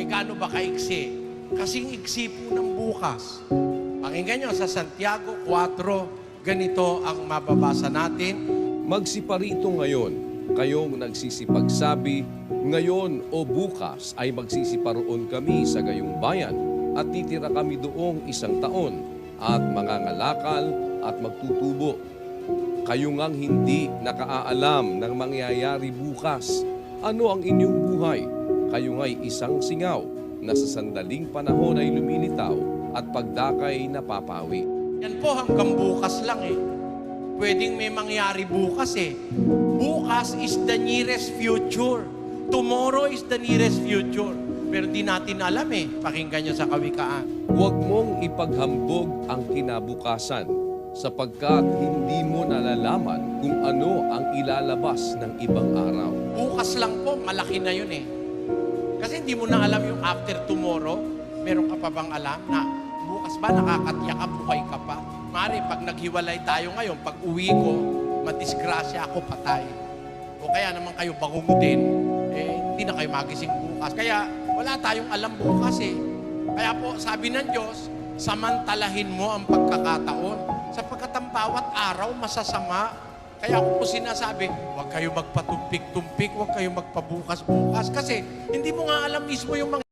Eh gaano ba kaiksi? Kasing iksi po ng bukas. Pakinggan nyo sa Santiago 4, ganito ang mababasa natin. Magsiparito ngayon, kayong nagsisipagsabi, ngayon o bukas ay magsisiparoon kami sa gayong bayan at titira kami doong isang taon at mangangalakal at magtutubo. Kayo ngang hindi nakaaalam ng mangyayari bukas. Ano ang inyong buhay? Kayo nga'y isang singaw na sa sandaling panahon ay lumilitaw at pagdakay napapawi. Yan po hanggang bukas lang eh. Pwedeng may mangyari bukas eh. Bukas is the nearest future. Tomorrow is the nearest future. Pero di natin alam eh. Pakinggan nyo sa kawikaan. Huwag mong ipaghambog ang kinabukasan sapagkat hindi mo nalalaman kung ano ang ilalabas ng ibang araw. Bukas lang po, malaki na yun eh. Kasi hindi mo na alam yung after tomorrow. Meron ka pa bang alam na bukas ba nakakatiya ka, buhay ka pa? Mari, pag naghiwalay tayo ngayon, pag uwi ko, madisgrasya ako, patay. O kaya naman kayo bangungutin, eh, hindi na kayo magising bukas. Kaya wala tayong alam bukas eh. Kaya po, sabi ng Diyos, samantalahin mo ang pagkakataon. Sapagkat ang bawat araw masasama. Kaya ako po sinasabi, huwag kayo magpatumpik-tumpik, huwag kayo magpabukas-bukas. Kasi hindi mo nga alam mismo yung mga